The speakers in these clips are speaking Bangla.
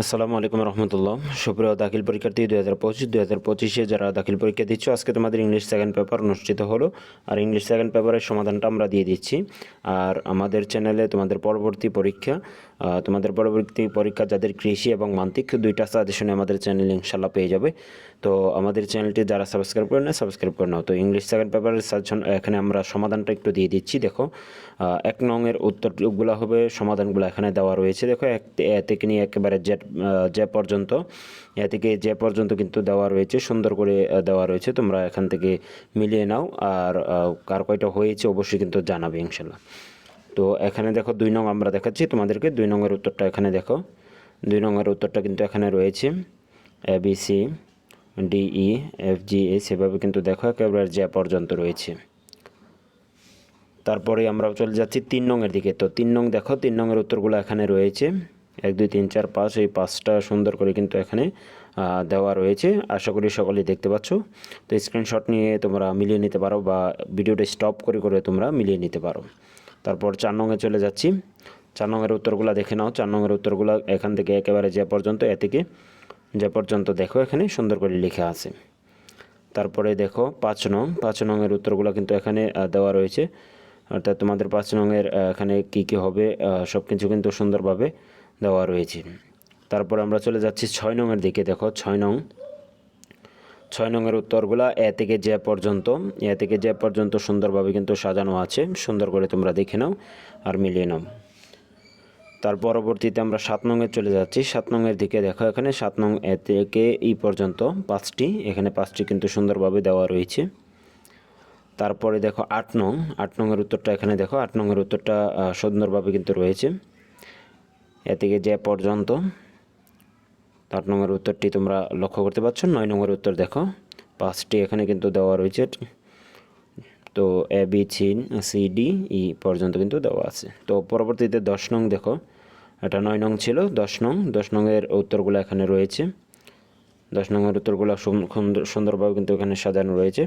আসসালামু আলাইকুম রহমতুল্লাহ। সুপ্রিয় দাখিল পরীক্ষার্থী, দুই হাজার পঁচিশ, দুই হাজার পঁচিশে যারা দাখিল পরীক্ষা দিচ্ছ, আজকে তোমাদের ইংলিশ সেকেন্ড পেপার অনুষ্ঠিত হলো। আর ইংলিশ সেকেন্ড পেপারের সমাধানটা আমরা দিয়ে দিচ্ছি। আর আমাদের চ্যানেলে তোমাদের পরবর্তী পরীক্ষা তোমাদের পরবর্তী পরীক্ষা যাদের কৃষি এবং মান্তিক, দুইটা সাজেশনে আমাদের চ্যানেলে ইনশাল্লাহ পেয়ে যাবে। তো আমাদের চ্যানেলটি যারা সাবস্ক্রাইব করে না সাবস্ক্রাইব করে নাও। তো ইংলিশ সেকেন্ড পেপারের সাজেশন এখানে আমরা সমাধানটা একটু দিয়ে দিচ্ছি, দেখো। এক নংয়ের উত্তরগুলো হবে, সমাধানগুলো এখানে দেওয়া রয়েছে। দেখো, এক থেকে নিয়ে একেবারে জেট যে পর্যন্ত এ থেকে যে পর্যন্ত কিন্তু দেওয়া রয়েছে, সুন্দর করে দেওয়া রয়েছে, তোমরা এখান থেকে মিলিয়ে নাও, আর কার কয়টা হয়েছে অবশ্যই কিন্তু জানাবে ইনশাল্লাহ তো এখানে দেখো দুই নং আমরা দেখাচ্ছি, তোমাদেরকে দুই নংয়ের উত্তরটা এখানে দেখো। দুই নংয়ের উত্তরটা কিন্তু এখানে রয়েছে A B C D E F G A সেভাবে কিন্তু দেখো, একেবারে যে পর্যন্ত রয়েছে। তারপরে আমরা চলে যাচ্ছি তিন নংয়ের দিকে, তো তিন নং দেখো, তিন নংয়ের উত্তরগুলো এখানে রয়েছে। এক, দুই, তিন, চার, পাঁচ, এই পাঁচটা সুন্দর করে কিন্তু এখানে দেওয়া রয়েছে। আশা করি সকলেই দেখতে পাচ্ছ। তো স্ক্রিনশট নিয়ে তোমরা মিলিয়ে নিতে পারো বা ভিডিওটা স্টপ করে করে তোমরা মিলিয়ে নিতে পারো। তারপর চার নংয়ে চলে যাচ্ছি। চার নংয়ের উত্তরগুলো দেখে নাও। চার নংয়ের উত্তরগুলো এখান থেকে একেবারে যে পর্যন্ত, এ থেকে যে পর্যন্ত দেখো এখানে সুন্দর করে লেখা আছে। তারপরে দেখো পাঁচ নং। পাঁচ নংয়ের উত্তরগুলো কিন্তু এখানে দেওয়া রয়েছে। অর্থাৎ তোমাদের পাঁচ নংয়ের এখানে কী কী হবে সব কিছু কিন্তু সুন্দরভাবে দেওয়া রয়েছে। তারপর আমরা চলে যাচ্ছি ছয় নংয়ের দিকে, দেখো ছয় নং। ছয় নংয়ের উত্তরগুলো এ থেকে যে পর্যন্ত। এ থেকে যে পর্যন্ত সুন্দরভাবে কিন্তু সাজানো আছে। সুন্দর করে তোমরা দেখে নাও আর মিলিয়ে নাও। তার পরবর্তীতে আমরা সাত নংয়ে চলে যাচ্ছি। সাত নংয়ের দিকে দেখো এখানে, সাত নং এ থেকে এই পর্যন্ত পাঁচটি। এখানে পাঁচটি কিন্তু সুন্দরভাবে দেওয়া রয়েছে। তারপরে দেখো আট নং। আট নংয়ের উত্তরটা এখানে দেখো। আট নংয়ের উত্তরটা সুন্দরভাবে কিন্তু রয়েছে। এ থেকে যে পর্যন্ত আট নম্বরের উত্তরটি তোমরা লক্ষ্য করতে পারছ। নয় নম্বরের উত্তর দেখো, পাঁচটি এখানে কিন্তু দেওয়া রয়েছে। তো A, B C D E পর্যন্ত কিন্তু দেওয়া আছে। তো পরবর্তীতে দশ নং দেখো, এটা নয় নং ছিল, দশ নং। দশ নংয়ের উত্তরগুলো এখানে রয়েছে। দশ নংয়ের উত্তরগুলো সুন- সুন্দর- সুন্দরভাবে কিন্তু এখানে সাজানো রয়েছে।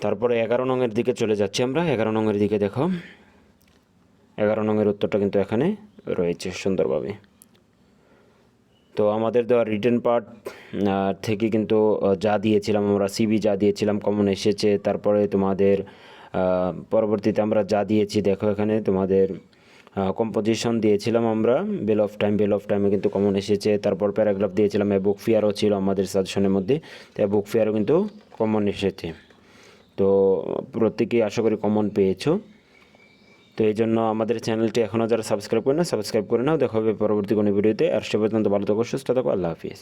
তারপরে এগারো নংয়ের দিকে চলে যাচ্ছি আমরা। এগারো নংয়ের দিকে দেখো এগারো নংয়ের উত্তরটা কিন্তু এখানে রয়েছে সুন্দরভাবে। তো আমাদের দেওয়া রিটেন পার্ট থেকে কিন্তু যা দিয়েছিলাম আমরা সিবি যা দিয়েছিলাম কমন এসেছে। তারপরে তোমাদের পরবর্তীতে আমরা যা দিয়েছি, দেখো এখানে তোমাদের কম্পোজিশন দিয়েছিলাম আমরা bell of time bell of টাইমে কিন্তু কমন এসেছে। তারপর প্যারাগ্রাফ দিয়েছিলাম বুক ফেয়ারও ছিল আমাদের সাজেশনের মধ্যে। তো বুক ফেয়ারও কিন্তু কমন এসেছে। তো প্রত্যেকেই আশা করি কমন পেয়েছ। তো এই জন্য আমাদের চ্যানেলটি এখনও যারা সাবস্ক্রাইব করে না সাবস্ক্রাইব করে নাও। দেখা হবে পরবর্তী কোনো ভিডিওতে আর সে পর্যন্ত ভালো থাকো, সুস্থ থাকো। আল্লাহ হাফিজ।